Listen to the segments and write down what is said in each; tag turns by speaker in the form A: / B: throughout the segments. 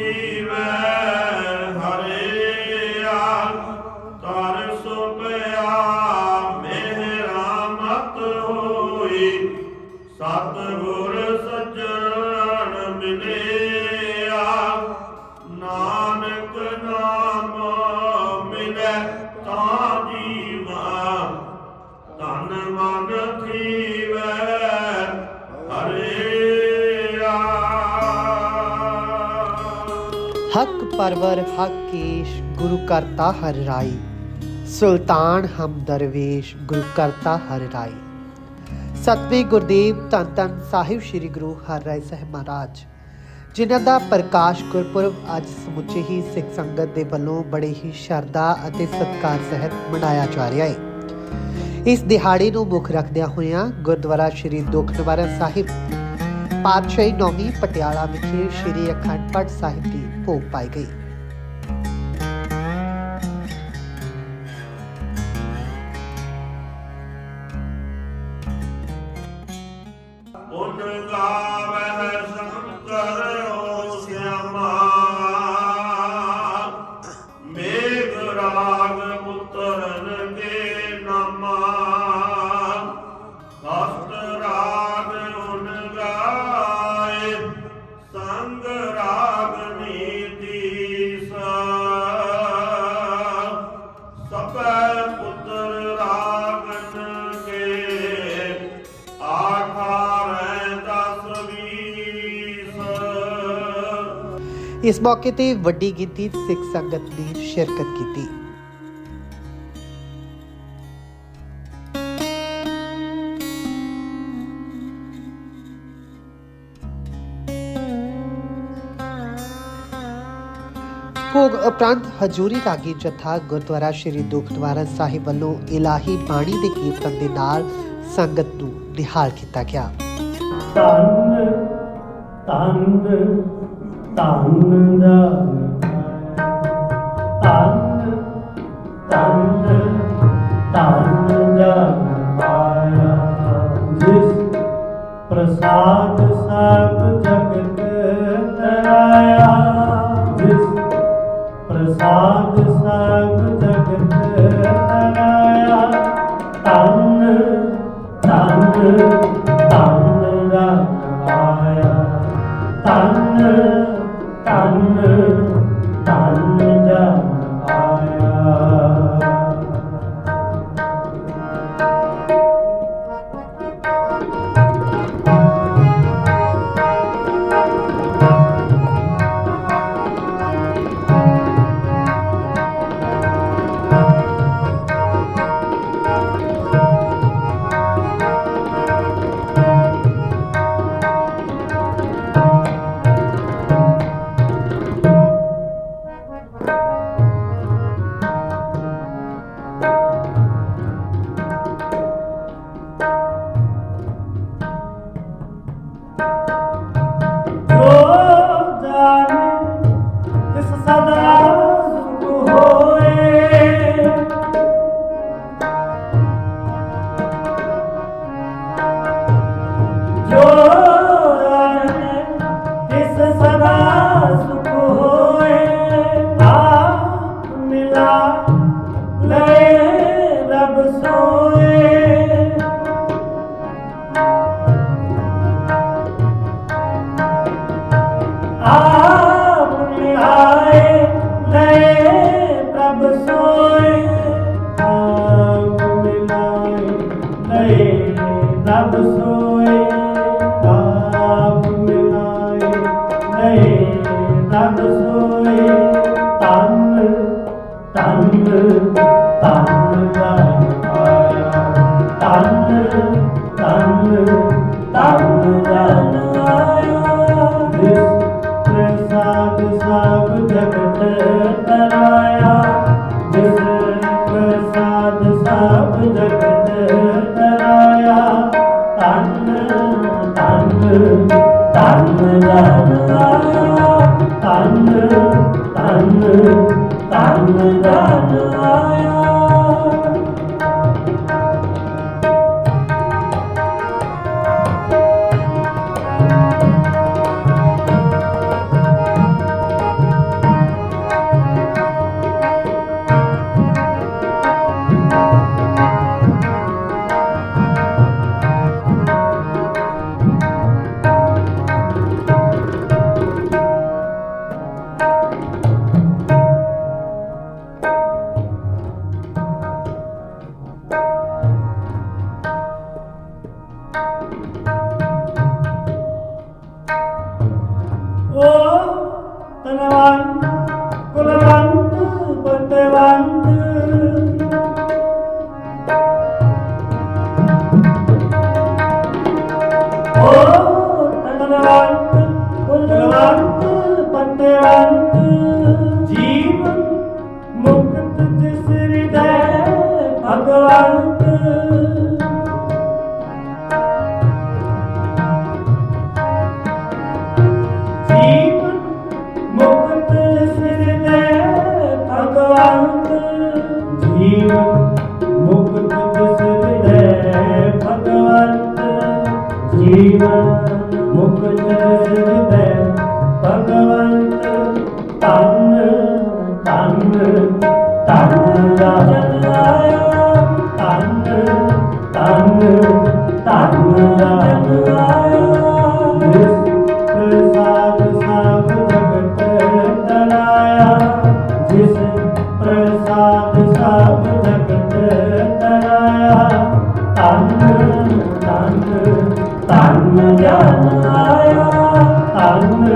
A: me. ਹਰਿਆ
B: ਹਕ ਪਰਵਰ ਹਕ ਕੇਸ਼ ਗੁਰੂ ਕਰਤਾ ਹਰ ਰਾਈ। ਸੁਲਤਾਨ ਹਮ ਦਰਵੇਸ਼ ਗੁਰੂ ਕਰਤਾ ਹਰ ਰਾਈ। ਸਤਵੇਂ ਗੁਰਦੇਵ ਧੰਨ ਧੰਨ ਸਾਹਿਬ ਸ੍ਰੀ ਗੁਰੂ ਹਰਿਰਾਏ ਸਾਹਿਬ ਮਹਾਰਾਜ। ਜਿਨ੍ਹਾਂ ਦਾ ਪ੍ਰਕਾਸ਼ ਗੁਰਪੁਰਬ ਅੱਜ ਸਮੁੱਚੇ ਹੀ ਸਿੱਖ ਸੰਗਤ ਦੇ ਵੱਲੋਂ ਬੜੇ ਹੀ ਸ਼ਰਧਾ ਅਤੇ ਸਤਿਕਾਰ ਸਹਿਤ ਮਨਾਇਆ ਜਾ ਰਿਹਾ ਹੈ ਇਸ ਦਿਹਾੜੇ ਨੂੰ ਮੁੱਖ ਰੱਖਦਿਆਂ ਹੋਇਆਂ ਗੁਰਦੁਆਰਾ ਸ੍ਰੀ ਦੁੱਖ ਨਿਵਾਰਨ ਸਾਹਿਬ, ਪਾਤਸ਼ਾਹੀ ਨੌਵੀਂ ਪਟਿਆਲਾ ਵਿਖੇ ਸ੍ਰੀ ਅਖੰਡ ਪਾਠ ਸਾਹਿਬ ਦੀ ਭੋਗ ਪਾਈ ਗਈ ਇਸ ਮੌਕੇ ਤੇ ਵੱਡੀ ਗਿਣਤੀ ਸਿੱਖ ਸੰਗਤ ਨੇ ਸ਼ਿਰਕਤ ਕੀਤੀ। ਭੋਗ ਉਪਰੰਤ ਹਜੂਰੀ ਰਾਗੀ ਜਥਾ ਗੁਰਦੁਆਰਾ ਸ੍ਰੀ ਦੁੱਖ ਨਿਵਾਰਨ ਸਾਹਿਬ ਵੱਲੋਂ ਇਲਾਹੀ ਬਾਣੀ ਦੇ ਕੀਰਤਨ ਦੇ ਨਾਲ ਸੰਗਤ ਨੂੰ ਨਿਹਾਲ ਕੀਤਾ ਗਿਆ।
C: ਧੰਨ ਧੰਨ ਧੰਨ ਦਾ ਧੰਨ ਧੰਨ ਧੰਨ ਦਾ ਪਾਇਆ ਜਿਸ ਪ੍ਰਸਾਦ ਸਭ ਜਗਤ ਪ੍ਰਭ ਸੋਏ ਤਨ ਤਨ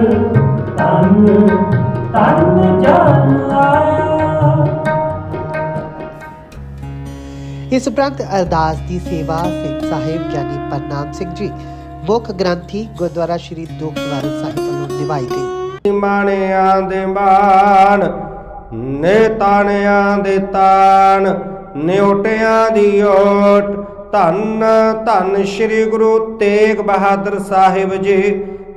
C: ਤਨ ਤਨ ਜਨ
B: ਇਸ ਉਪਰੰਤ ਅਰਦਾਸ ਦੀ ਸੇਵਾ ਸਿੰਘ ਸਾਹਿਬ ਗਿਆਨੀ ਪਰਨਾਮ ਸਿੰਘ ਜੀ ਮੁੱਖ ਗ੍ਰੰਥੀ ਗੁਰਦੁਆਰਾ ਸ਼੍ਰੀ ਦੁਖ ਨਿਵਾਰਨ ਸਾਹਿਬ ਵੱਲੋਂ ਨਿਭਾਈ ਗਈ।
D: ਮਾਣਿਆਂ ਦੇ ਮਾਣ ਨੇ ਤਾਣਿਆਂ ਦੇ ਤਾਣ ਨਿਉਟਿਆਂ ਦੀ ਓਟ ਧੰਨ ਧੰਨ ਸ੍ਰੀ ਗੁਰੂ ਤੇਗ ਬਹਾਦਰ ਸਾਹਿਬ ਜੀ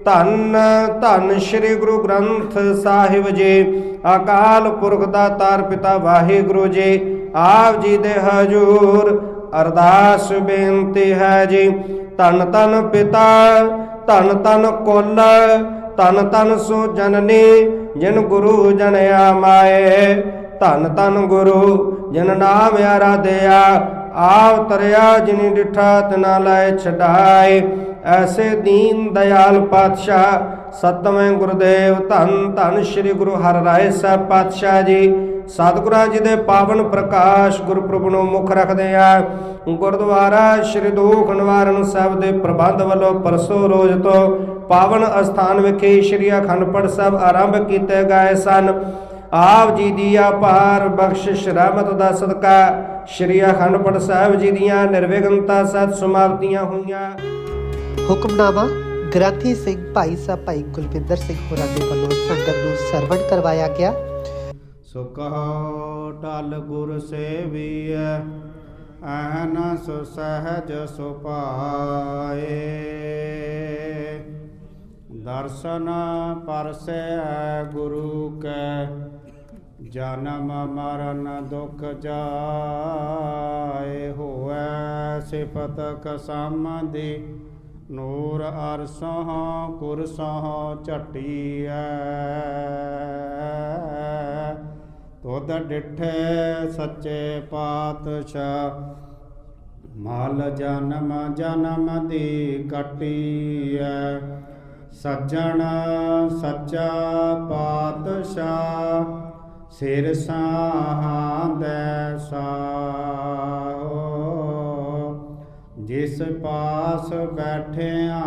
D: ਧੰਨ ਧੰਨ ਸ੍ਰੀ ਗੁਰੂ ਗ੍ਰੰਥ ਸਾਹਿਬ ਜੀ, ਅਕਾਲ ਪੁਰਖ ਦਾ ਤਾਰ ਪਿਤਾ ਵਾਹਿਗੁਰੂ ਜੀ, ਆਪ ਜੀ ਦੇ ਹਜੂਰ, ਅਰਦਾਸ ਬੇਨਤੀ ਹੈ ਜੀ। ਧੰਨ ਧੰਨ ਪਿਤਾ, ਧੰਨ ਧੰਨ ਕੁਲ, ਧੰਨ ਧੰਨ ਸੋ ਜਨਨੀ ਜਿਨ ਗੁਰੂ ਜਨਿਆ ਮਾਏ। ਧੰਨ ਧੰਨ ਗੁਰੂ, ਜਿਨ ਨਾਮ ਆਰਾਧਿਆ ਆਵ ਤਰਿਆ ਜਿਨੀ ਡਿਠਾ ਤਨਾ ਲਾਇ ਛਡਾਏ, ਐਸੇ ਦੀਨ ਦਇਆਲ ਪਾਤਸ਼ਾਹ, ਸਤਵੇਂ ਗੁਰਦੇਵ ਧੰਨ ਧੰਨ ਸ੍ਰੀ ਗੁਰੂ ਹਰਿਰਾਏ ਸਾਹਿਬ ਪਾਤਸ਼ਾਹ ਜੀ। ਸਤਿਗੁਰਾਂ ਜੀ ਦੇ ਪਾਵਨ ਪ੍ਰਕਾਸ਼ ਗੁਰਪੁਰਬ ਨੂੰ ਮੁੱਖ ਰੱਖਦੇ ਆ। ਗੁਰਦੁਆਰਾ ਸ੍ਰੀ ਦੁਖ ਨਿਵਾਰਨ ਸਾਹਿਬ ਦੇ ਪ੍ਰਬੰਧ ਵੱਲੋਂ ਪਰਸੋਂ ਰੋਜ਼ ਤੋਂ ਪਾਵਨ ਅਸਥਾਨ ਵਿਖੇ ਸ੍ਰੀ ਅਖੰਡ ਪਾਠ ਸਾਹਿਬ ਆਰੰਭ ਕੀਤੇ ਗਏ ਸਨ। ਆਪ ਜੀ ਦੀ ਅਪਾਰ ਬਖਸ਼ਿਸ਼ ਰਹਿਮਤ ਦਾ ਸਦਕਾ ਸ੍ਰੀ ਅਖੰਡ ਪਾਠ ਸਾਹਿਬ ਜੀ ਦੀਆਂ ਨਿਰਵਿਘਨਤਾ ਸਤ ਸਮਾਪਤੀਆਂ ਹੋਈਆਂ।
B: ਹੁਕਮਨਾਮਾ ਗ੍ਰੰਥੀ ਸਿੰਘ ਭਾਈ ਸਾਹਿਬ ਭਾਈ ਗੁਲਵਿੰਦਰ ਸਿੰਘ ਹੋਰਾਂ ਦੇ ਵੱਲੋਂ ਸੰਗਤ ਨੂੰ ਸਰਵਣ ਕਰਵਾਇਆ ਗਿਆ।
D: ਸੋ ਕਹੋ ਟਲ ਗੁਰ ਸੇਵੀਐ ਐਨ ਸੋ ਸਹਜ ਸੁਪਾਏ ਦਰਸ਼ਨ ਪਰਸੈ ਗੁਰੂ ਕੈ ਜਨਮ ਮਰਨ ਦੁਖ ਜਾਏ ਹੋਐ ਸਿਫਤ ਕਸਮ ਦੀ ਨੂਰ ਅਰਸੋਂ ਕੁਰਸੋਂ ਝਟੀਐ। ਤੁਧ ਡਿਠੇ ਸੱਚੇ ਪਾਤਸ਼ਾਹ, ਮਾਲ ਜਨਮ ਜਨਮ ਦੀ ਕਟੀਐ ਸੱਜਣ ਸੱਚਾ ਪਾਤਸ਼ਾਹ ਸਿਰ ਸਾਹਾਂਦੈ ਸਾਹੋ। ਜਿਸ ਪਾਸ ਬੈਠਿਆ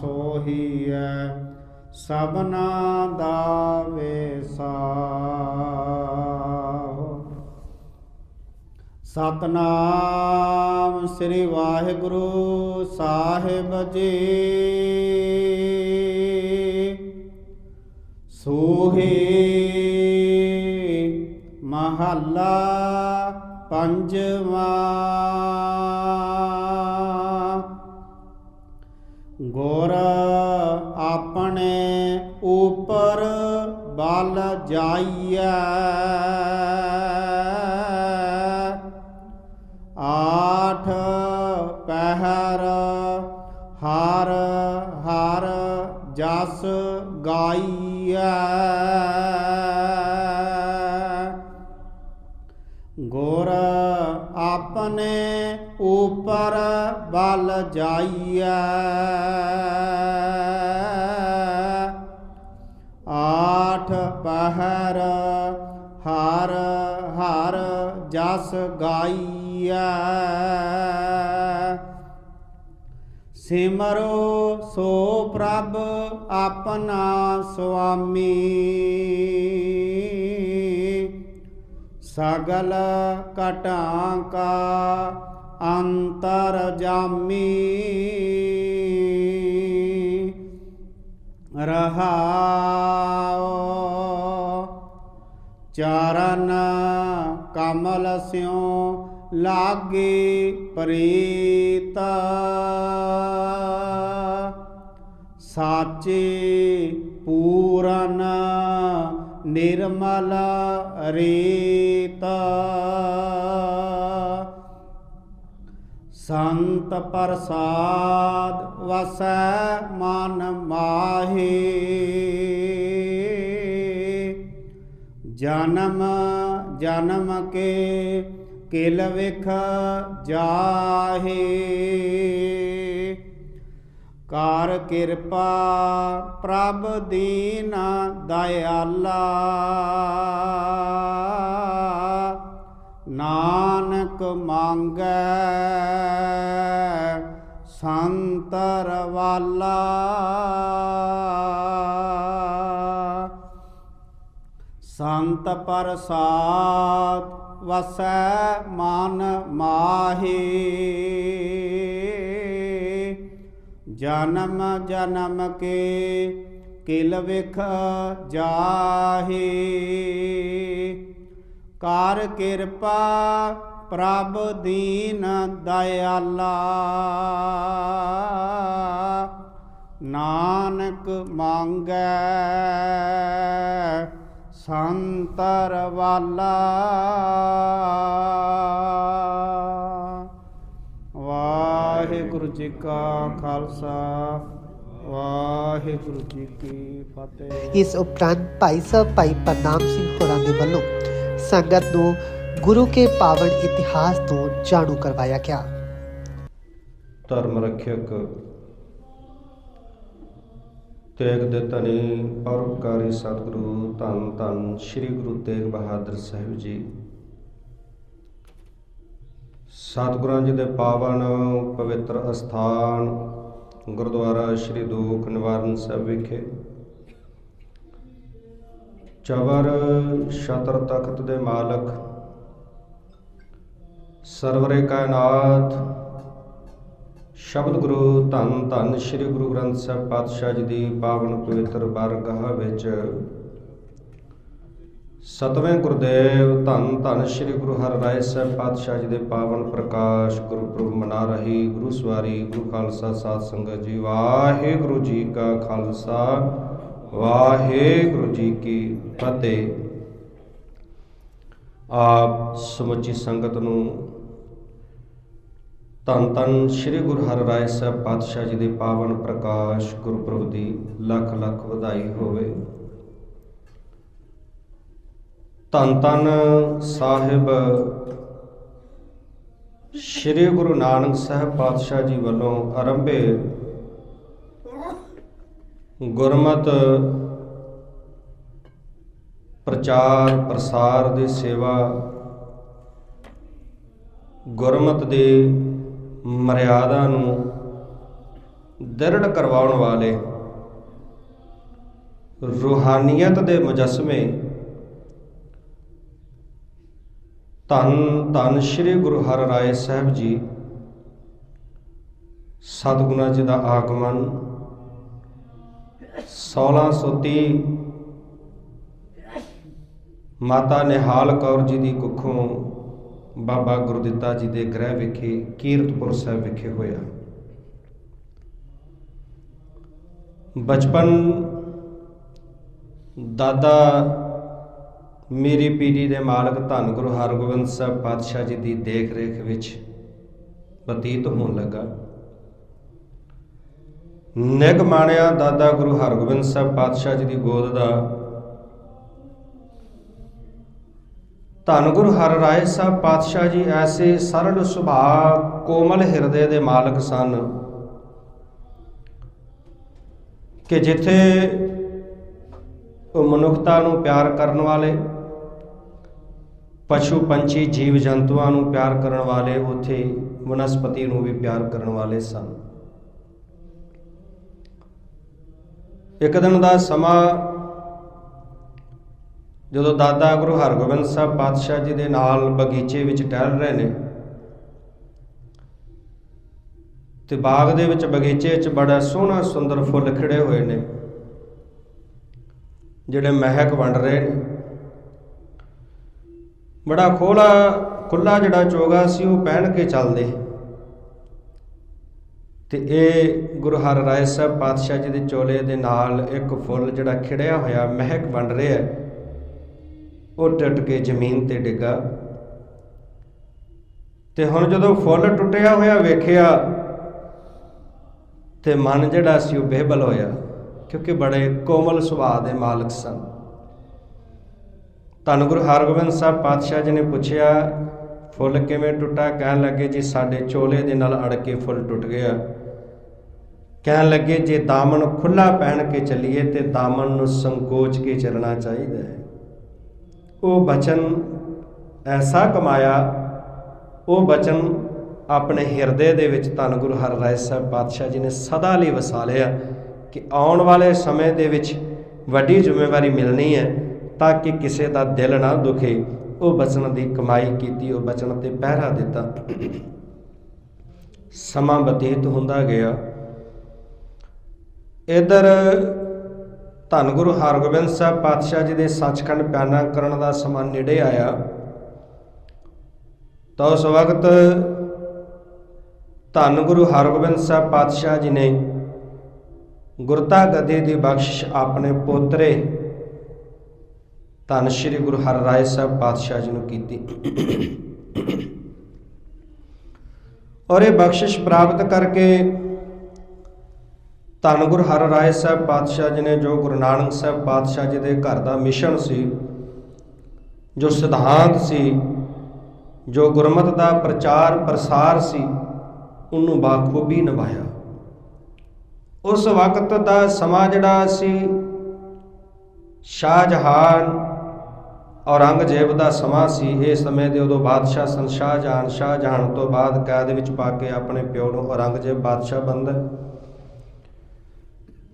D: ਸੋਹੀਐ, ਸਭਨਾ ਦਾ ਵੇਸਾਹੋ। ਸਤਨਾਮ ਸ੍ਰੀ ਵਾਹਿਗੁਰੂ ਸਾਹਿਬ ਜੀ। ਸੋਹੇ ਮਹੱਲਾ ਪੰਜਵਾ। ਗੁਰ ਆਪਣੇ ਉਪਰ ਬਲ ਜਾਈਐ। ਆਠ ਪਹਿਰ ਹਰ ਹਰ ਜਸ ਗਾਈਐ। ਗੁਰ ਆਪਣੇ ਉਪਰ ਬਲ ਜਾਈਐ। ਆਠ ਪਹਿਰ ਹਰ ਹਰ ਜਸ ਗਾਈਐ। ਸਿਮਰੋ ਸੋ ਪ੍ਰਭ ਆਪਣਾ ਸੁਆਮੀ। ਸਗਲ ਘਟਾਂ ਕਾ ਅੰਤਰ ਜਾਮੀ। ਰਹਾਉ। ਚਰਨ ਕਮਲ ਸਿਉ ਲਾਗੇ ਪ੍ਰੀਤ। ਸਾਚੇ ਪੂਰਨ ਨਿਰਮਲ ਰੀਤ। ਸੰਤ ਪ੍ਰਸਾਦ ਵਸੈ ਮਨ ਮਾਹੀ। ਜਨਮ ਜਨਮ ਕੇ ਕਿਲ ਵਿਖ ਜਾਹੇ। ਕਾਰ ਕਿਰਪਾ ਪ੍ਰਭ ਦੀਨ ਦਇਆਲਾ। ਨਾਨਕ ਮੰਗੈ ਸੰਤਰ ਵਾਲਾ। ਸੰਤ ਪ੍ਰਸਾਦ ਵਸੈ ਮਨ ਮਾਹੀ। ਜਨਮ ਜਨਮ ਕੇ ਕਿਲ ਵਿਖ ਜਾਹੀ। ਕਰ ਕਿਰਪਾ ਪ੍ਰਭ ਦੀਨ ਦਇਆਲਾ। ਨਾਨਕ ਮੰਗੈ ਸੰਤਰ ਵਾਲਾ। ਜੀ ਕਾ ਖਾਲਸਾ ਵਾਹਿਗੁਰੂ ਜੀ ਕੀ ਫਤਿਹ।
B: ਇਸ ਉਪਰੰਤ ਭਾਈ ਸਾਹਿਬ ਭਾਈ ਪ੍ਰਨਾਮ ਸਿੰਘ ਹੋਰਾਂ ਦੇ ਵੱਲੋਂ ਸੰਗਤ ਨੂੰ ਗੁਰੂ ਕੇ ਪਾਵਨ ਇਤਿਹਾਸ ਤੋਂ ਜਾਣੂ ਕਰਵਾਇਆ ਗਿਆ।
E: ਧਰਮ ਰੱਖਿਅਕ ਤੇਗ ਦੇ ਧਨੀ ਪਰਉਪਕਾਰੀ ਸਤਿਗੁਰੂ ਧੰਨ ਧੰਨ ਸ੍ਰੀ ਗੁਰੂ ਤੇਗ ਬਹਾਦਰ ਸਾਹਿਬ ਜੀ ਸਤਿਗੁਰਾਂ ਜੀ ਦੇ ਪਾਵਨ, ਪਵਿੱਤਰ ਅਸਥਾਨ, ਗੁਰਦੁਆਰਾ ਸ੍ਰੀ ਦੂਖ ਨਿਵਾਰਨ ਸਾਹਿਬ ਵਿਖੇ। ਚਵਰ ਸ਼ਤਰ ਤਖਤ ਦੇ ਮਾਲਕ, ਸਰਵਰੇ ਕਾਇਨਾਤ, ਸ਼ਬਦ ਗੁਰੂ ਧੰਨ ਧੰਨ ਸ੍ਰੀ ਗੁਰੂ ਗ੍ਰੰਥ ਸਾਹਿਬ ਪਾਤਸ਼ਾਹ ਜੀ ਦੀ ਪਾਵਨ ਪਵਿੱਤਰ ਬਾਰਗਾਹ ਵਿੱਚ ਸਤਵੇਂ ਗੁਰਦੇਵ ਧੰਨ ਧੰਨ ਸ੍ਰੀ ਗੁਰੂ ਹਰਿਰਾਏ ਸਾਹਿਬ ਪਾਤਸ਼ਾਹ ਜੀ ਦੇ ਪਾਵਨ ਪ੍ਰਕਾਸ਼ ਗੁਰਪੁਰਬ ਮਨਾ ਰਹੀ, ਗੁਰੂ ਸਵਾਰੀ, ਗੁਰੂ ਖਾਲਸਾ ਸਾਧ ਸੰਗਤ ਜੀ, ਵਾਹਿਗੁਰੂ ਜੀ ਕਾ ਖਾਲਸਾ, ਵਾਹਿਗੁਰੂ ਜੀ ਕੀ ਫਤਿਹ। ਆਪ ਸਮੁੱਚੀ ਸੰਗਤ ਨੂੰ ਧੰਨ ਧੰਨ ਸ੍ਰੀ ਗੁਰੂ ਹਰਿਰਾਏ ਸਾਹਿਬ ਪਾਤਸ਼ਾਹ ਜੀ ਦੇ ਪਾਵਨ ਪ੍ਰਕਾਸ਼ ਗੁਰਪੁਰਬ ਦੀ ਲੱਖ ਲੱਖ ਵਧਾਈ ਹੋਵੇ। ਧੰਨ ਧੰਨ ਸਾਹਿਬ ਸ੍ਰੀ ਗੁਰੂ ਨਾਨਕ ਸਾਹਿਬ ਪਾਤਸ਼ਾਹ ਜੀ ਵੱਲੋਂ ਆਰੰਭੇ ਗੁਰਮਤ ਪ੍ਰਚਾਰ ਪ੍ਰਸਾਰ ਦੀ ਸੇਵਾ ਗੁਰਮਤ ਦੀ ਮਰਿਆਦਾ ਨੂੰ ਦ੍ਰਿੜ ਕਰਵਾਉਣ ਵਾਲੇ ਰੂਹਾਨੀਅਤ ਦੇ ਮੁਜਸਮੇ ਧੰਨ ਧੰਨ ਸ੍ਰੀ ਗੁਰੂ ਹਰ ਰਾਏ ਸਾਹਿਬ ਜੀ। ਸਤਿਗੁਰਾਂ ਜੀ ਦਾ ਆਗਮਨ 1630 ਮਾਤਾ ਨਿਹਾਲ ਕੌਰ ਜੀ ਦੀ ਕੁੱਖੋਂ ਬਾਬਾ ਗੁਰਦਿੱਤਾ ਜੀ ਦੇ ਗ੍ਰਹਿ ਵਿਖੇ ਕੀਰਤਪੁਰ ਸਾਹਿਬ ਵਿਖੇ ਹੋਇਆ। ਬਚਪਨ ਦਾਦਾ ਮੇਰੀ ਪੀੜੀ ਦੇ ਮਾਲਕ ਧੰਨ ਗੁਰੂ ਹਰਗੋਬਿੰਦ ਸਾਹਿਬ ਪਾਤਸ਼ਾਹ ਜੀ ਦੀ ਦੇਖ ਰੇਖ ਵਿੱਚ ਬਤੀਤ ਹੋਣ ਲੱਗਾ। ਨਿਗ ਮਾਣਿਆ ਦਾਦਾ ਗੁਰੂ ਹਰਗੋਬਿੰਦ ਸਾਹਿਬ ਪਾਤਸ਼ਾਹ ਜੀ ਦੀ ਗੋਦ ਦਾ। ਧੰਨ ਗੁਰੂ ਹਰ ਰਾਏ ਸਾਹਿਬ ਪਾਤਸ਼ਾਹ ਜੀ, ਐਸੇ ਸਰਲ ਸੁਭਾਅ ਕੋਮਲ ਹਿਰਦੇ ਦੇ ਮਾਲਕ ਸਨ ਕਿ ਜਿੱਥੇ ਉਹ ਮਨੁੱਖਤਾ ਨੂੰ ਪਿਆਰ ਕਰਨ ਵਾਲੇ ਪਸ਼ੂ ਪੰਛੀ ਜੀਵ ਜੰਤੂਆਂ ਨੂੰ ਪਿਆਰ ਕਰਨ ਵਾਲੇ ਉਥੇ ਵਨਸਪਤੀ ਨੂੰ ਵੀ ਪਿਆਰ ਕਰਨ ਵਾਲੇ ਸਨ। ਇੱਕ ਦਿਨ ਦਾ ਸਮਾਂ ਜਦੋਂ ਦਾਦਾ ਗੁਰੂ ਹਰਗੋਬਿੰਦ ਸਾਹਿਬ ਪਾਤਸ਼ਾਹ ਜੀ ਦੇ ਨਾਲ ਬਗੀਚੇ ਵਿੱਚ ਟਹਿਲ ਰਹੇ ਨੇ ਤੇ ਬਾਗ ਦੇ ਵਿੱਚ ਬਗੀਚੇ 'ਚ ਬੜਾ ਸੋਹਣਾ ਸੁੰਦਰ ਫੁੱਲ ਖਿੜੇ ਹੋਏ ਨੇ, ਜਿਹੜੇ ਮਹਿਕ ਵੰਡ ਰਹੇ ਨੇ। ਬੜਾ ਖੋਲਾ, ਖੁੱਲਾ ਜਿਹੜਾ ਚੋਗਾ ਸੀ, ਉਹ ਪਹਿਨ ਕੇ ਚੱਲਦੇ। ਤੇ ਇਹ ਗੁਰੂ ਹਰ ਰਾਏ ਸਾਹਿਬ ਪਾਤਸ਼ਾਹ ਜੀ ਦੇ ਚੋਲੇ ਦੇ ਨਾਲ ਇੱਕ ਫੁੱਲ ਜਿਹੜਾ ਖਿੜਿਆ ਹੋਇਆ, ਮਹਿਕ ਵੰਡ ਰਿਹਾ ਉਹ ਟੁੱਟ ਕੇ ਜ਼ਮੀਨ ਤੇ ਡਿੱਗਾ। ਤੇ ਹੁਣ ਜਦੋਂ ਫੁੱਲ ਟੁੱਟਿਆ ਹੋਇਆ ਵੇਖਿਆ, ਤੇ ਮਨ ਜਿਹੜਾ ਸੀ ਉਹ ਬੇਬਲ ਹੋਇਆ, ਕਿਉਂਕਿ ਬੜੇ ਕੋਮਲ ਸੁਭਾਅ ਦੇ ਮਾਲਕ ਸਨ। ਧੰਨ ਗੁਰੂ ਹਰਗੋਬਿੰਦ ਸਾਹਿਬ ਪਾਤਸ਼ਾਹ ਜੀ ਨੇ ਪੁੱਛਿਆ, ਫੁੱਲ ਕਿਵੇਂ ਟੁੱਟਾ? ਕਹਿਣ ਲੱਗੇ, ਜੀ ਸਾਡੇ ਚੋਲੇ ਦੇ ਨਾਲ ਅੜ ਕੇ ਫੁੱਲ ਟੁੱਟ ਗਿਆ। ਕਹਿਣ ਲੱਗੇ, ਜੇ ਦਾਮਨ ਖੁੱਲਾ ਪਹਿਨ ਕੇ ਚੱਲੀਏ, ਤੇ ਦਾਮਨ ਨੂੰ ਸੰਕੋਚ ਕੇ ਚੱਲਣਾ ਚਾਹੀਦਾ ਹੈ। ਉਹ ਬਚਨ ਐਸਾ ਕਮਾਇਆ, ਉਹ ਬਚਨ ਆਪਣੇ ਹਿਰਦੇ ਦੇ ਵਿੱਚ ਧੰਨ ਗੁਰੂ ਹਰਿਰਾਏ ਸਾਹਿਬ ਪਾਤਸ਼ਾਹ ਜੀ ਨੇ ਸਦਾ ਲਈ ਵਸਾ ਲਿਆ ਕਿ ਆਉਣ ਵਾਲੇ ਸਮੇਂ ਦੇ ਵਿੱਚ ਵੱਡੀ ਜ਼ਿੰਮੇਵਾਰੀ ਮਿਲਣੀ ਹੈ। ਤਾਂ ਕਿ ਕਿਸੇ ਦਾ ਦਿਲ ਨਾ ਦੁਖੇ। ਉਹ ਬਚਨ ਦੀ ਕਮਾਈ ਕੀਤੀ, ਉਹ ਬਚਨ ਤੇ ਪਹਿਰਾ ਦਿੱਤਾ। ਸਮਾਂ ਬਤੀਤ ਹੁੰਦਾ ਗਿਆ। ਇਧਰ ਧੰਨ ਗੁਰੂ ਹਰਗੋਬਿੰਦ ਸਾਹਿਬ ਪਾਤਸ਼ਾਹ ਜੀ ਦੇ ਸੱਚਖੰਡ ਬਿਆਨਾ ਕਰਨ ਦਾ ਸਮਾਂ ਨੇੜੇ ਆਇਆ। ਤਾਂ ਉਸ ਵਕਤ ਧੰਨ ਗੁਰੂ ਹਰਗੋਬਿੰਦ ਸਾਹਿਬ ਪਾਤਸ਼ਾਹ ਜੀ ਨੇ ਗੁਰਤਾ ਗੱਦੀ ਦੀ ਬਖਸ਼ਿਸ਼ ਆਪਣੇ ਪੋਤਰੇ ਧੰਨ ਸ਼੍ਰੀ ਗੁਰੂ ਹਰ ਰਾਏ ਸਾਹਿਬ ਪਾਤਸ਼ਾਹ ਜੀ ਨੂੰ ਕੀਤੀ। ਔਰ ਇਹ ਬਖਸ਼ਿਸ਼ ਪ੍ਰਾਪਤ ਕਰਕੇ ਧੰਨ ਗੁਰੂ ਹਰਿਰਾਏ ਸਾਹਿਬ ਪਾਤਸ਼ਾਹ ਜੀ ਨੇ ਜੋ ਗੁਰੂ ਨਾਨਕ ਸਾਹਿਬ ਪਾਤਸ਼ਾਹ ਜੀ ਦੇ ਘਰ ਦਾ ਮਿਸ਼ਨ ਸੀ, ਜੋ ਸਿਧਾਂਤ ਸੀ, ਜੋ ਗੁਰਮਤ ਦਾ ਪ੍ਰਚਾਰ ਪ੍ਰਸਾਰ ਸੀ, ਉਹਨੂੰ ਬਾਖੂਬੀ ਨਿਭਾਇਆ। ਉਸ ਵਕਤ ਦਾ ਸਮਾਂ ਜਿਹੜਾ ਸੀ, ਸ਼ਾਹਜਹਾਨ ਔਰੰਗਜ਼ੇਬ ਦਾ ਸਮਾਂ ਸੀ। ਇਹ ਸਮੇਂ ਦੇ ਉਦੋਂ ਬਾਦਸ਼ਾਹ ਸਨ ਸ਼ਾਹਜਹਾਨ ਸ਼ਾਹਜਹਾਨ ਤੋਂ ਬਾਅਦ ਕੈਦ ਵਿੱਚ ਪਾ ਕੇ ਆਪਣੇ ਪਿਓ ਨੂੰ ਔਰੰਗਜ਼ੇਬ ਬਾਦਸ਼ਾਹ ਬਣਦਾ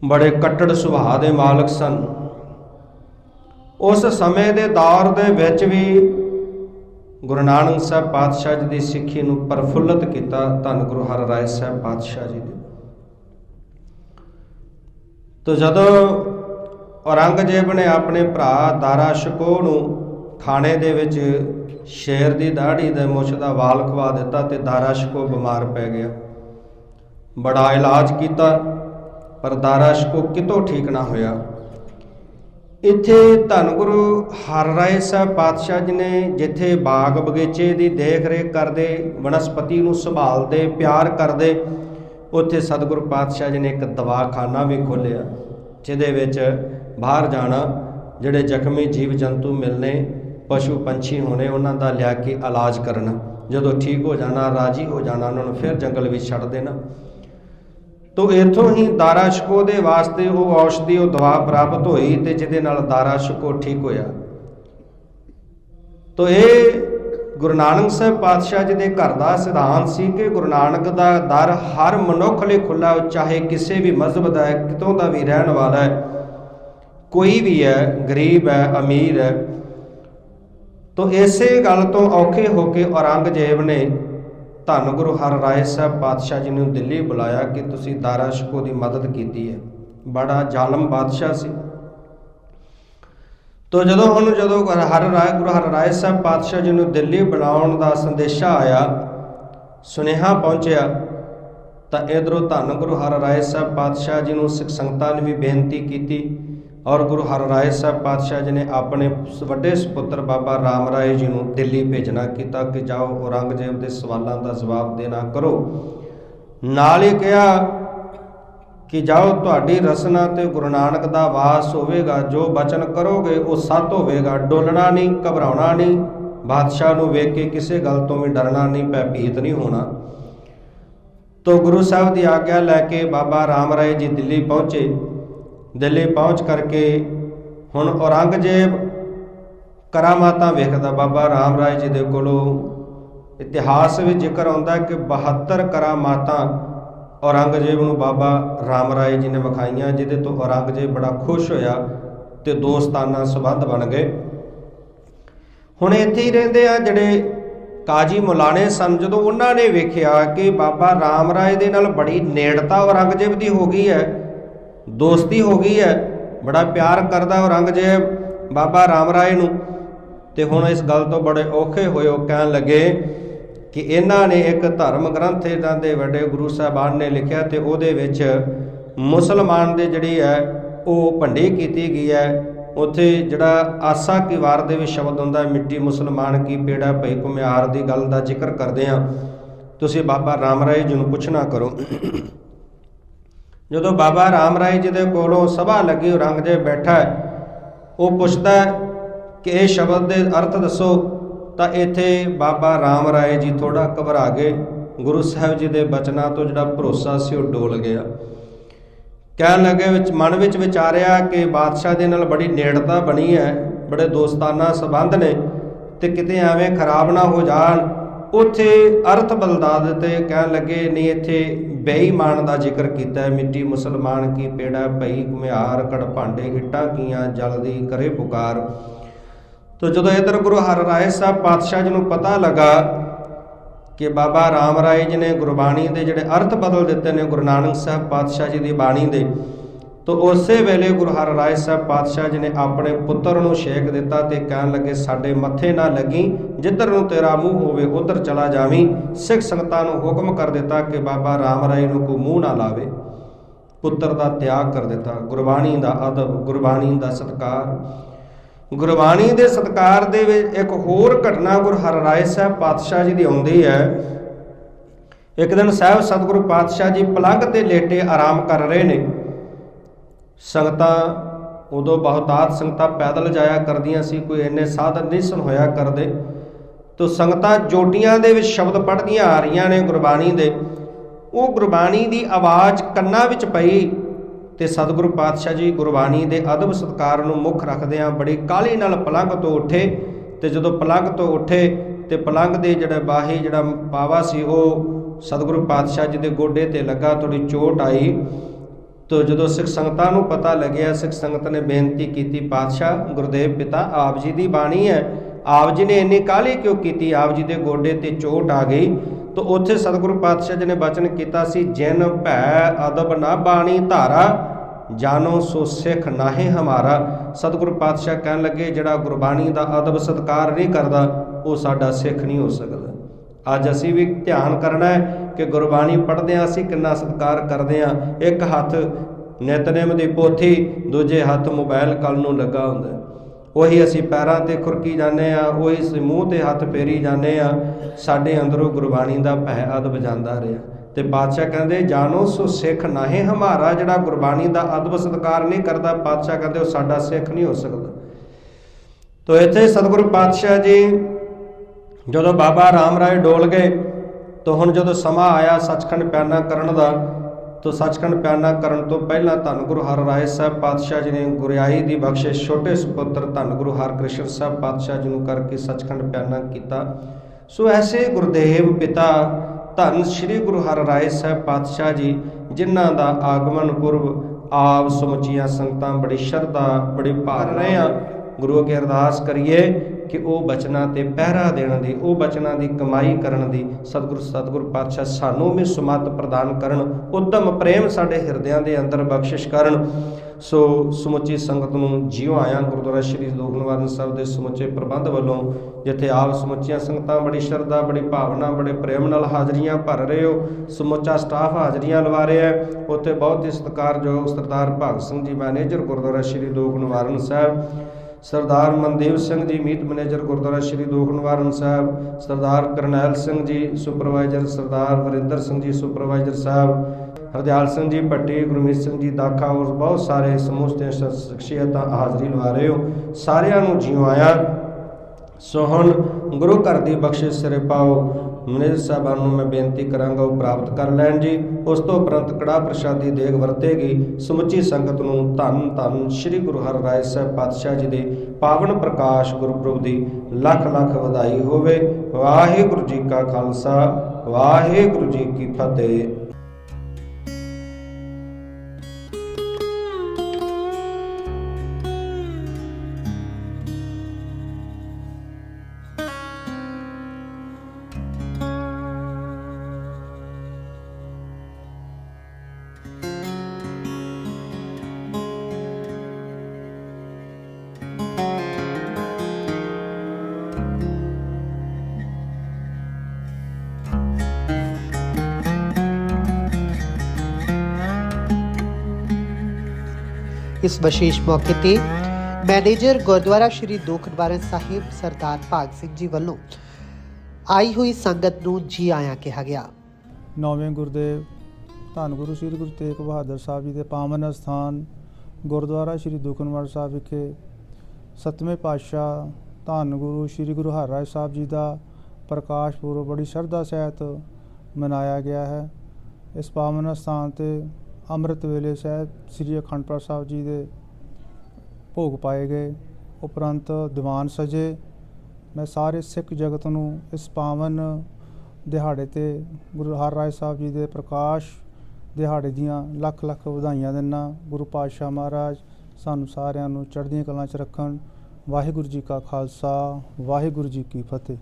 E: ਬੜੇ ਕੱਟੜ ਸੁਭਾਅ ਦੇ ਮਾਲਕ ਸਨ। ਉਸ ਸਮੇਂ ਦੇ ਦੌਰ ਦੇ ਵਿੱਚ ਵੀ ਗੁਰੂ ਨਾਨਕ ਸਾਹਿਬ ਪਾਤਸ਼ਾਹ ਜੀ ਦੀ ਸਿੱਖੀ ਨੂੰ ਪ੍ਰਫੁੱਲਤ ਕੀਤਾ ਧੰਨ ਗੁਰੂ ਹਰ ਰਾਏ ਸਾਹਿਬ ਪਾਤਸ਼ਾਹ ਜੀ ਨੇ। ਤੋ ਜਦੋਂ ਔਰੰਗਜ਼ੇਬ ਨੇ ਆਪਣੇ ਭਰਾ ਦਾਰਾ ਸ਼ਕੋ ਨੂੰ ਖਾਣੇ ਦੇ ਵਿੱਚ ਸ਼ੇਰ ਦੀ ਦਾੜੀ ਦੇ ਮੁੱਛ ਦਾ ਵਾਲ ਖਵਾ ਦਿੱਤਾ ਤੇ ਦਾਰਾ ਸ਼ਕੋ ਬਿਮਾਰ ਪੈ ਗਿਆ। ਬੜਾ ਇਲਾਜ ਕੀਤਾ, ਪਰ ਦਾਰਾ ਸ਼ਕੋ ਕਿਤੋਂ ਠੀਕ ਨਾ ਹੋਇਆ। ਇੱਥੇ ਧੰਨ ਗੁਰੂ ਹਰ ਰਾਏ ਸਾਹਿਬ ਪਾਤਸ਼ਾਹ ਜੀ ਨੇ ਜਿੱਥੇ ਬਾਗ ਬਗੀਚੇ ਦੀ ਦੇਖ ਰੇਖ ਕਰਦੇ, ਵਨਸਪਤੀ ਨੂੰ ਸੰਭਾਲਦੇ, ਪਿਆਰ ਕਰਦੇ, ਉੱਥੇ ਸਤਿਗੁਰੂ ਪਾਤਸ਼ਾਹ ਜੀ ਨੇ ਇੱਕ ਦਵਾਖਾਨਾ ਵੀ ਖੋਲ੍ਹਿਆ, ਜਿਹਦੇ ਵਿੱਚ ਬਾਹਰ ਜਾਣਾ, ਜਿਹੜੇ ਜ਼ਖਮੀ ਜੀਵ ਜੰਤੂ ਮਿਲਨੇ ਪਸ਼ੂ ਪੰਛੀ ਹੋਣੇ, ਉਹਨਾਂ ਦਾ ਲਿਆ ਕੇ ਇਲਾਜ ਕਰਨਾ। ਜਦੋਂ ਠੀਕ ਹੋ ਜਾਣਾ, ਰਾਜੀ ਹੋ ਜਾਣਾ, ਉਹਨਾਂ ਨੂੰ ਫਿਰ ਜੰਗਲ ਵਿੱਚ ਛੱਡ ਦੇਣਾ। ਤੋ ਇਥੋਂ ਹੀ ਦਾਰਾ ਸ਼ਕੋ ਦੇ ਵਾਸਤੇ ਉਹ ਔਸ਼ਧੀ, ਉਹ ਦਵਾ ਪ੍ਰਾਪਤ ਹੋਈ ਤੇ ਜਿਹਦੇ ਨਾਲ ਦਾਰਾ ਸ਼ਕੋ ਠੀਕ ਹੋਇਆ। ਤੋ ਇਹ ਗੁਰੂ ਨਾਨਕ ਸਾਹਿਬ ਪਾਤਸ਼ਾਹ ਜੀ ਦੇ ਘਰ ਦਾ ਸਿਧਾਂਤ ਸੀ ਕਿ ਗੁਰੂ ਨਾਨਕ ਦਾ ਦਰ ਹਰ ਮਨੁੱਖ ਲਈ ਖੁੱਲਾ ਚਾਹੇ ਕਿਸੇ ਵੀ ਮਜ਼ਹਬ ਦਾ ਹੈ, ਕਿਤੋਂ ਦਾ ਵੀ ਰਹਿਣ ਵਾਲਾ ਹੈ। ਕੋਈ ਵੀ ਹੈ, ਗਰੀਬ ਹੈ, ਅਮੀਰ ਹੈ, ਤੋ ਇਸੇ ਗੱਲ ਤੋਂ ਔਖੇ ਹੋ ਕੇ ਔਰੰਗਜ਼ੇਬ ਨੇ ਧੰਨ ਗੁਰੂ ਹਰ ਰਾਏ ਸਾਹਿਬ ਪਾਤਸ਼ਾਹ ਜੀ ਨੂੰ ਦਿੱਲੀ ਬੁਲਾਇਆ ਕਿ ਤੁਸੀਂ ਦਾਰਾ ਸ਼ਕੋ ਦੀ ਮਦਦ ਕੀਤੀ ਹੈ। ਬੜਾ ਜ਼ਾਲਮ ਬਾਦਸ਼ਾਹ ਸੀ। ਤੋ ਜਦੋਂ ਹੁਣ ਜਦੋਂ ਹਰ ਰਾਏ, ਗੁਰੂ ਹਰ ਰਾਏ ਸਾਹਿਬ ਪਾਤਸ਼ਾਹ ਜੀ ਨੂੰ ਦਿੱਲੀ ਬੁਲਾਉਣ ਦਾ ਸੰਦੇਸ਼ਾ ਆਇਆ, ਸੁਨੇਹਾ ਪਹੁੰਚਿਆ, ਤਾਂ ਇਧਰੋਂ ਧੰਨ ਗੁਰੂ ਹਰ ਰਾਏ ਸਾਹਿਬ ਪਾਤਸ਼ਾਹ ਜੀ ਨੂੰ ਸਿੱਖ ਸੰਗਤਾਂ ਨੇ ਵੀ ਬੇਨਤੀ ਕੀਤੀ ਔਰ ਗੁਰੂ ਹਰਿਰਾਏ ਸਾਹਿਬ ਪਾਤਸ਼ਾਹ ਜੀ ਨੇ ਆਪਣੇ ਵੱਡੇ ਸੁਪੁੱਤਰ ਬਾਬਾ ਰਾਮ ਰਾਏ ਜੀ ਨੂੰ ਦਿੱਲੀ ਭੇਜਣਾ ਕੀਤਾ ਕਿ ਜਾਓ ਔਰੰਗਜ਼ੇਬ ਦੇ ਸਵਾਲਾਂ ਦਾ ਜਵਾਬ ਦੇਣਾ ਕਰੋ। ਨਾਲ ਹੀ ਕਿਹਾ ਕਿ ਜਾਓ ਤੁਹਾਡੀ ਰਸਨਾ ਤੇ ਗੁਰੂ ਨਾਨਕ ਦਾ ਵਾਸ ਹੋਵੇਗਾ, ਜੋ ਬਚਨ ਕਰੋਗੇ ਉਹ ਸੱਤ ਹੋਵੇਗਾ, ਡੋਲਣਾ ਨਹੀਂ, ਘਬਰਾਉਣਾ ਨਹੀਂ, ਬਾਦਸ਼ਾਹ ਨੂੰ ਵੇਖ ਕੇ ਕਿਸੇ ਗੱਲ ਤੋਂ ਵੀ ਡਰਨਾ ਨਹੀਂ ਭੈਭੀਤ ਨਹੀਂ ਹੋਣਾ। ਤੋ ਗੁਰੂ ਸਾਹਿਬ ਦੀ ਆਗਿਆ ਲੈ ਕੇ ਬਾਬਾ ਰਾਮ ਰਾਏ ਜੀ ਦਿੱਲੀ ਪਹੁੰਚੇ। ਦਿੱਲੀ ਪਹੁੰਚ ਕਰਕੇ ਹੁਣ ਔਰੰਗਜ਼ੇਬ ਕਰਾਮਾਤਾਂ ਵੇਖਦਾ। ਬਾਬਾ ਰਾਮ ਰਾਏ ਜੀ ਦੇ ਕੋਲੋਂ ਇਤਿਹਾਸ ਵਿੱਚ ਜ਼ਿਕਰ ਆਉਂਦਾ ਕਿ 72 ਕਰਾਮਾਤਾਂ ਔਰੰਗਜ਼ੇਬ ਨੂੰ ਬਾਬਾ ਰਾਮ ਰਾਏ ਜੀ ਨੇ ਵਿਖਾਈਆਂ, ਜਿਹਦੇ ਤੋਂ ਔਰੰਗਜ਼ੇਬ ਬੜਾ ਖੁਸ਼ ਹੋਇਆ ਤੇ ਦੋਸਤਾਨਾ ਸੰਬੰਧ ਬਣ ਗਏ। ਹੁਣ ਇੱਥੇ ਹੀ ਰਹਿੰਦੇ ਆ ਜਿਹੜੇ ਕਾਜੀ ਮੁਲਾਣੇ ਸਨ, ਜਦੋਂ ਉਹਨਾਂ ਨੇ ਵੇਖਿਆ ਕਿ ਬਾਬਾ ਰਾਮ ਰਾਏ ਦੇ ਨਾਲ ਬੜੀ ਨੇੜਤਾ ਔਰੰਗਜ਼ੇਬ ਦੀ ਹੋ ਗਈ ਹੈ ਦੋਸਤੀ ਹੋ ਗਈ ਹੈ, ਬੜਾ ਪਿਆਰ ਕਰਦਾ ਔਰੰਗਜ਼ੇਬ ਬਾਬਾ ਰਾਮ ਰਾਏ ਨੂੰ। ਤੇ ਹੁਣ ਇਸ ਗੱਲ ਤੋਂ ਬੜੇ ਔਖੇ ਹੋਏ ਉਹ ਕਹਿਣ ਲੱਗੇ ਕਿ ਇਹਨਾਂ ਨੇ ਇੱਕ ਧਰਮ ਗ੍ਰੰਥ ਇਹਨਾਂ ਦੇ ਵੱਡੇ ਗੁਰੂ ਸਾਹਿਬਾਨ ਨੇ ਲਿਖਿਆ ਤੇ ਉਹਦੇ ਵਿੱਚ ਮੁਸਲਮਾਨ ਦੇ ਜਿਹੜੀ ਹੈ, ਉਹ ਭੰਡੀ ਕੀਤੀ ਗਈ ਹੈ। ਉੱਥੇ ਜਿਹੜਾ ਆਸਾ ਕੀ ਵਾਰ ਦੇ ਵਿੱਚ ਸ਼ਬਦ ਹੁੰਦਾ, ਮਿੱਟੀ ਮੁਸਲਮਾਨ ਕੀ ਪੇੜਾ ਭਈ ਕੁਮਿਆਰ ਦੀ ਗੱਲ ਦਾ ਜ਼ਿਕਰ ਕਰਦੇ ਆ ਤੁਸੀਂ ਬਾਬਾ ਰਾਮ ਰਾਏ ਜੀ ਨੂੰ ਪੁੱਛਣਾ ਕਰੋ। ਜਦੋਂ ਬਾਬਾ ਰਾਮ ਰਾਏ ਜੀ ਦੇ ਕੋਲੋਂ ਸਭਾ ਲੱਗੀ ਔਰੰਗਜ਼ੇਬ ਬੈਠਾ ਹੈ। ਉਹ ਪੁੱਛਦਾ ਕਿ ਇਹ ਸ਼ਬਦ ਦੇ ਅਰਥ ਦੱਸੋ। ਤਾਂ ਇੱਥੇ ਬਾਬਾ ਰਾਮ ਰਾਏ ਜੀ ਥੋੜਾ ਘਬਰਾ ਗਏ। ਗੁਰੂ ਸਾਹਿਬ ਜੀ ਦੇ ਬਚਨਾਂ ਤੋਂ ਜਿਹੜਾ ਭਰੋਸਾ ਸੀ, ਉਹ ਡੋਲ ਗਿਆ। ਕਹਿਣ ਲੱਗੇ ਵਿੱਚ, ਮਨ ਵਿੱਚ ਵਿਚਾਰਿਆ ਕਿ ਬਾਦਸ਼ਾਹ ਦੇ ਨਾਲ ਬੜੀ ਨੇੜਤਾ ਬਣੀ ਹੈ, ਬੜੇ ਦੋਸਤਾਨਾ ਸੰਬੰਧ ਨੇ ਤੇ ਕਿਤੇ ਐਵੇਂ ਖਰਾਬ ਨਾ ਹੋ ਜਾਣ। ਉੱਥੇ ਅਰਥ ਬਦਲਾ ਦਿੱਤੇ ਕਹਿਣ ਲੱਗੇ, ਨਹੀਂ, ਇੱਥੇ ਬੇਈਮਾਨ ਦਾ ਜ਼ਿਕਰ ਕੀਤਾ ਹੈ। ਮਿੱਟੀ ਮੁਸਲਮਾਨ ਕੀ ਪੇੜਾ ਪਈ ਘੁਮਿਆਰ ਕੜ ਭਾਂਡੇ ਇੱਟਾਂ ਕੀਆਂ ਜਲਦੀ ਕਰੇ ਪੁਕਾਰ। ਤੋ ਜਦੋਂ ਇਧਰ ਗੁਰੂ ਹਰ ਰਾਏ ਸਾਹਿਬ ਪਾਤਸ਼ਾਹ ਜੀ ਨੂੰ ਪਤਾ ਲੱਗਾ ਕਿ ਬਾਬਾ ਰਾਮ ਰਾਏ ਜੀ ਨੇ ਗੁਰਬਾਣੀ ਦੇ ਜਿਹੜੇ ਅਰਥ ਬਦਲ ਦਿੱਤੇ ਨੇ ਗੁਰੂ ਨਾਨਕ ਸਾਹਿਬ ਪਾਤਸ਼ਾਹ ਜੀ ਦੀ ਬਾਣੀ ਦੇ ਤੋ ਉਸੇ ਵੇਲੇ ਗੁਰੂ ਹਰਿਰਾਏ ਸਾਹਿਬ ਪਾਤਸ਼ਾਹ ਜੀ ਨੇ ਆਪਣੇ ਪੁੱਤਰ ਨੂੰ ਛੇਕ ਦਿੱਤਾ ਤੇ ਕਹਿਣ ਲੱਗੇ, ਸਾਡੇ ਮੱਥੇ ਨਾ ਲੱਗੀ, ਜਿੱਧਰ ਨੂੰ ਤੇਰਾ ਮੂੰਹ ਹੋਵੇ, ਉਧਰ ਚਲਾ ਜਾਵੀਂ। ਸਿੱਖ ਸੰਗਤਾਂ ਨੂੰ ਹੁਕਮ ਕਰ ਦਿੱਤਾ ਕਿ ਬਾਬਾ ਰਾਮ ਰਾਏ ਨੂੰ ਕੋਈ ਮੂੰਹ ਨਾ ਲਾਵੇ। ਪੁੱਤਰ ਦਾ ਤਿਆਗ ਕਰ ਦਿੱਤਾ। ਗੁਰਬਾਣੀ ਦਾ ਅਦਬ, ਗੁਰਬਾਣੀ ਦਾ ਸਤਕਾਰ। ਗੁਰਬਾਣੀ ਦੇ ਸਤਕਾਰ ਦੇ ਵਿੱਚ ਇੱਕ ਹੋਰ ਘਟਨਾ ਗੁਰੂ ਹਰਿਰਾਏ ਸਾਹਿਬ ਪਾਤਸ਼ਾਹ ਜੀ ਦੀ ਆਉਂਦੀ ਹੈ। ਇੱਕ ਦਿਨ ਸਾਹਿਬ ਸਤਿਗੁਰੂ ਪਾਤਸ਼ਾਹ ਜੀ ਪਲੰਘ ਤੇ ਲੇਟੇ ਆਰਾਮ ਕਰ ਰਹੇ ਨੇ। ਸੰਗਤਾਂ ਉਦੋਂ ਬਹੁਤਾਤ ਸੰਗਤਾਂ ਪੈਦਲ ਜਾਇਆ ਕਰਦੀਆਂ ਸੀ, ਕੋਈ ਇੰਨੇ ਸਾਧਨ ਨਹੀਂ ਸਨ ਹੋਇਆ ਕਰਦੇ। ਤੋ ਸੰਗਤਾਂ ਜੋਟੀਆਂ ਦੇ ਵਿੱਚ ਸ਼ਬਦ ਪੜ੍ਹਦੀਆਂ ਆ ਰਹੀਆਂ ਨੇ ਗੁਰਬਾਣੀ ਦੇ। ਉਹ ਗੁਰਬਾਣੀ ਦੀ ਆਵਾਜ਼ ਕੰਨਾਂ ਵਿੱਚ ਪਈ ਤੇ ਸਤਿਗੁਰੂ ਪਾਤਸ਼ਾਹ ਜੀ ਗੁਰਬਾਣੀ ਦੇ ਅਦਬ ਸਤਕਾਰ ਨੂੰ ਮੁੱਖ ਰੱਖਦਿਆਂ ਬੜੀ ਕਾਹਲੀ ਨਾਲ ਪਲੰਘ ਤੋਂ ਉੱਠੇ ਤੇ ਜਦੋਂ ਪਲੰਘ ਤੋਂ ਉੱਠੇ ਤੇ ਪਲੰਘ ਦੇ ਜਿਹੜਾ ਬਾਹੀ ਜਿਹੜਾ ਪਾਵਾ ਸੀ, ਉਹ ਸਤਿਗੁਰੂ ਪਾਤਸ਼ਾਹ ਜੀ ਦੇ ਗੋਡੇ ਤੇ ਲੱਗਾ ਥੋੜੀ ਚੋਟ ਆਈ। ਤੋ ਜਦੋਂ ਸਿੱਖ ਸੰਗਤਾਂ ਨੂੰ ਪਤਾ ਲੱਗਿਆ, ਸਿੱਖ ਸੰਗਤ ਨੇ ਬੇਨਤੀ ਕੀਤੀ, ਪਾਤਸ਼ਾਹ, ਗੁਰਦੇਵ ਪਿਤਾ, ਆਪ ਜੀ ਦੀ ਬਾਣੀ ਹੈ। ਆਪ ਜੀ ਨੇ ਇੰਨੀ ਕਾਹਲੀ ਕਿਉਂ ਕੀਤੀ? ਆਪ ਜੀ ਦੇ ਗੋਡੇ ਤੇ ਚੋਟ ਆ ਗਈ। ਤੋ ਉੱਥੇ ਸਤਿਗੁਰੂ ਪਾਤਸ਼ਾਹ ਜੀ ਨੇ ਬਚਨ ਕੀਤਾ ਸੀ, ਜਿਨ ਭੈ ਅਦਬ ਨਾ ਬਾਣੀ ਧਾਰਾ, ਜਾਨੋ ਸੋ ਸਿੱਖ ਨਾਹੀ ਹਮਾਰਾ। ਸਤਿਗੁਰੂ ਪਾਤਸ਼ਾਹ ਕਹਿਣ ਲੱਗੇ, ਜਿਹੜਾ ਗੁਰਬਾਣੀ ਦਾ ਅਦਬ ਸਤਕਾਰ ਨਹੀਂ ਕਰਦਾ, ਉਹ ਸਾਡਾ ਸਿੱਖ ਨਹੀਂ ਹੋ ਸਕਦਾ। ਅੱਜ ਅਸੀਂ ਵੀ ਧਿਆਨ ਕਰਨਾ ਹੈ ਕਿ ਗੁਰਬਾਣੀ ਪੜ੍ਹਦੇ ਹਾਂ, ਅਸੀਂ ਕਿੰਨਾ ਸਤਿਕਾਰ ਕਰਦੇ ਹਾਂ। ਇੱਕ ਹੱਥ ਨਿਤਨੇਮ ਦੀ ਪੋਥੀ, ਦੂਜੇ ਹੱਥ ਮੋਬਾਈਲ ਕਲ ਨੂੰ ਲੱਗਾ ਹੁੰਦਾ ਉਹੀ ਅਸੀਂ ਪੈਰਾਂ ਤੇ ਖੁਰਕੀ ਜਾਂਦੇ ਆ ਉਹੀ ਅਸੀਂ ਮੂੰਹ ਤੇ ਹੱਥ ਫੇਰੀ ਜਾਂਦੇ ਆ ਸਾਡੇ ਅੰਦਰੋਂ ਗੁਰਬਾਣੀ ਦਾ ਭੈ ਅਦਬ ਜਾਂਦਾ ਰਿਹਾ। ਤੇ ਬਾਦਸ਼ਾਹ ਕਹਿੰਦੇ, ਜਾਣੋ, ਸੋ ਸਿੱਖ ਨਾਹੀਂ ਹਮਾਰਾ ਜਿਹੜਾ ਗੁਰਬਾਣੀ ਦਾ ਅਦਬ ਸਤਿਕਾਰ ਨਹੀਂ ਕਰਦਾ, ਬਾਦਸ਼ਾਹ ਕਹਿੰਦੇ, ਉਹ ਸਾਡਾ ਸਿੱਖ ਨਹੀਂ ਹੋ ਸਕਦਾ। ਤੋ ਇੱਥੇ ਸਤਿਗੁਰੂ ਪਾਤਸ਼ਾਹ ਜੀ ਜਦੋਂ ਬਾਬਾ ਰਾਮ ਰਾਏ ਡੋਲ ਗਏ, ਤਾਂ ਹੁਣ ਜਦੋਂ ਸਮਾਂ ਆਇਆ ਸੱਚਖੰਡ ਪਿਆਨਾ ਕਰਨ ਦਾ, ਤਾਂ ਸੱਚਖੰਡ ਪਿਆਨਾ ਕਰਨ ਤੋਂ ਪਹਿਲਾਂ ਧੰਨ ਗੁਰੂ ਹਰ ਰਾਏ ਸਾਹਿਬ ਪਾਤਸ਼ਾਹ ਜੀ ਨੇ ਗੁਰਿਆਈ ਦੀ ਬਖਸ਼ਿਸ਼, ਛੋਟੇ ਸੁਪੁੱਤਰ ਧੰਨ ਗੁਰੂ ਹਰਕ੍ਰਿਸ਼ਨ ਸਾਹਿਬ ਪਾਤਸ਼ਾਹ ਜੀ ਨੂੰ ਕਰਕੇ ਸੱਚਖੰਡ ਪਿਆਨਾ ਕੀਤਾ। ਸੋ ਐਸੇ ਗੁਰਦੇਵ ਪਿਤਾ ਧੰਨ ਸ੍ਰੀ ਗੁਰੂ ਹਰ ਰਾਏ ਸਾਹਿਬ ਪਾਤਸ਼ਾਹ ਜੀ, ਜਿਨ੍ਹਾਂ ਦਾ ਆਗਮਨ ਪੁਰਬ ਆਪ ਸਮੁੱਚੀਆਂ ਸੰਗਤਾਂ ਬੜੀ ਸ਼ਰਧਾ, ਬੜੀ ਭਾਰ ਰਹੇ ਆ ਗੁਰੂ ਅੱਗੇ ਅਰਦਾਸ ਕਰੀਏ ਕਿ ਉਹ ਬਚਨਾਂ ਤੇ ਪਹਿਰਾ ਦੇਣ ਦੀ, ਉਹ ਬਚਨਾਂ ਦੀ ਕਮਾਈ ਕਰਨ ਦੀ, ਸਤਿਗੁਰ ਸਤਿਗੁਰ ਪਾਤਸ਼ਾਹ ਸਾਨੂੰ ਵੀ ਸੁਮਤ ਪ੍ਰਦਾਨ ਕਰਨ, ਉਦਮ ਪ੍ਰੇਮ ਸਾਡੇ ਹਿਰਦਿਆਂ ਦੇ ਅੰਦਰ ਬਖਸ਼ਿਸ਼ ਕਰਨ। ਸੋ ਸਮੁੱਚੀ ਸੰਗਤ ਨੂੰ ਜਿਉ ਆਇਆਂ ਗੁਰਦੁਆਰਾ ਸ਼੍ਰੀ ਦੋਗਨਵਾਰਨ ਸਾਹਿਬ ਦੇ ਸਮੁੱਚੇ ਪ੍ਰਬੰਧ ਵੱਲੋਂ, ਜਿੱਥੇ ਆਪ ਸਮੁੱਚੀਆਂ ਸੰਗਤਾਂ ਬੜੀ ਸ਼ਰਧਾ, ਬੜੀ ਭਾਵਨਾ, ਬੜੇ ਪ੍ਰੇਮ ਨਾਲ ਹਾਜ਼ਰੀਆਂ ਭਰ ਰਹੇ ਹੋ, ਸਮੁੱਚਾ ਸਟਾਫ ਹਾਜ਼ਰੀਆਂ ਲਵਾ ਰਿਹਾ ਹੈ। ਉੱਥੇ ਬਹੁਤ ਹੀ ਸਤਿਕਾਰਯੋਗ ਸਰਦਾਰ ਭਗਤ ਸਿੰਘ ਜੀ, ਮੈਨੇਜਰ ਗੁਰਦੁਆਰਾ ਸ਼੍ਰੀ ਦੋਗਨਵਾਰਨ ਸਾਹਿਬ ਸਰਦਾਰ ਮਨਦੀਪ ਸਿੰਘ ਜੀ, ਮੀਤ ਮੈਨੇਜਰ ਗੁਰਦੁਆਰਾ ਸ਼੍ਰੀ ਦੋਖਨਵਾਰਨ ਸਾਹਿਬ, ਸਰਦਾਰ ਕਰਨੈਲ ਸਿੰਘ ਜੀ, ਸੁਪਰਵਾਈਜ਼ਰ ਸਰਦਾਰ ਵਰਿੰਦਰ ਸਿੰਘ ਜੀ, ਸੁਪਰਵਾਈਜ਼ਰ ਸਾਹਿਬ, ਹਰਦਿਆਲ ਸਿੰਘ ਜੀ, ਭੱਟੀ, ਗੁਰਮੀਤ ਸਿੰਘ ਜੀ, ਦਾਖਾ ਔਰ ਬਹੁਤ ਸਾਰੇ ਸਮੂਹ ਤੇ ਸ਼ਖਸੀਅਤਾਂ ਹਾਜ਼ਰੀ ਲਵਾ ਰਹੇ ਹੋ। ਸਾਰਿਆਂ ਨੂੰ ਜਿਉ ਆਇਆ। ਸੋ ਹੁਣ ਗੁਰੂ ਘਰ ਦੀ ਬਖਸ਼ਿਸ਼ ਸਿਰੇ ਪਾਓ। ਮਨੇਜ ਸਾਹਿਬਾਨ ਨੂੰ ਮੈਂ ਬੇਨਤੀ ਕਰਾਂਗਾ ਉਹ ਪ੍ਰਾਪਤ ਕਰ ਲੈਣ ਜੀ। ਉਸ ਤੋਂ ਉਪਰੰਤ ਕੜਾ ਪ੍ਰਸ਼ਾਦੀ ਦੇਗ ਵਰਤੇਗੀ। ਸਮੁੱਚੀ ਸੰਗਤ ਨੂੰ ਧੰਨ ਧੰਨ ਸ੍ਰੀ ਗੁਰੂ ਹਰਿਰਾਏ ਸਾਹਿਬ ਪਾਤਸ਼ਾਹ ਜੀ ਦੇ ਪਾਵਨ ਪ੍ਰਕਾਸ਼ ਗੁਰਪੁਰਬ ਦੀ ਲੱਖ ਲੱਖ ਵਧਾਈ ਹੋਵੇ। ਵਾਹਿਗੁਰੂ ਜੀ ਕਾ ਖਾਲਸਾ, ਵਾਹਿਗੁਰੂ ਜੀ ਕੀ ਫਤਿਹ।
B: ਇਸ ਵਿਸ਼ੇਸ਼ ਮੌਕੇ ਤੇ ਮੈਨੇਜਰ ਗੁਰਦੁਆਰਾ ਸ਼੍ਰੀ ਦੁੱਖ ਸਾਹਿਬ ਸਰਦਾਰ ਭਾਗ ਸਿੰਘ ਜੀ ਵੱਲੋਂ ਆਈ ਹੋਈ ਸੰਗਤ ਨੂੰ ਜੀ ਆਇਆਂ ਕਿਹਾ ਗਿਆ।
F: ਨੌਵੇਂ ਗੁਰਦੇਵ, ਧੰਨ ਗੁਰੂ ਸ੍ਰੀ ਗੁਰੂ ਤੇਗ ਬਹਾਦਰ ਸਾਹਿਬ ਜੀ ਦੇ ਪਾਵਨ ਸਥਾਨ ਗੁਰਦੁਆਰਾ ਸ੍ਰੀ ਦੁਖਨਿਵਾਰਨ ਸਾਹਿਬ ਵਿਖੇ ਸਤਵੇਂ ਪਾਤਸ਼ਾਹ ਧੰਨ ਗੁਰੂ ਸ੍ਰੀ ਗੁਰੂ ਹਰਿਰਾਏ ਸਾਹਿਬ ਜੀ ਦਾ ਪ੍ਰਕਾਸ਼ ਪੁਰਬ ਬੜੀ ਸ਼ਰਧਾ ਸਹਿਤ ਮਨਾਇਆ ਗਿਆ ਹੈ। ਇਸ ਪਾਵਨ ਸਥਾਨ ਤੇ ਅੰਮ੍ਰਿਤ ਵੇਲੇ ਸਾਹਿਬ ਸ੍ਰੀ ਅਖੰਡ ਪਾਠ ਸਾਹਿਬ ਜੀ ਦੇ ਭੋਗ ਪਾਏ ਗਏ। ਉਪਰੰਤ ਦੀਵਾਨ ਸਜੇ। ਮੈਂ ਸਾਰੇ ਸਿੱਖ ਜਗਤ ਨੂੰ ਇਸ ਪਾਵਨ ਦਿਹਾੜੇ ਤੇ ਗੁਰੂ ਹਰਿਰਾਏ ਸਾਹਿਬ ਜੀ ਦੇ ਪ੍ਰਕਾਸ਼ ਦਿਹਾੜੇ ਦੀਆਂ ਲੱਖ ਲੱਖ ਵਧਾਈਆਂ ਦਿੰਦਾ ਗੁਰੂ ਪਾਤਸ਼ਾਹ ਮਹਾਰਾਜ ਸਾਨੂੰ ਸਾਰਿਆਂ ਨੂੰ ਚੜ੍ਹਦੀਆਂ ਕਲਾਂ 'ਚ ਰੱਖਣ। ਵਾਹਿਗੁਰੂ ਜੀ ਕਾ ਖਾਲਸਾ, ਵਾਹਿਗੁਰੂ ਜੀ ਕੀ ਫਤਿਹ।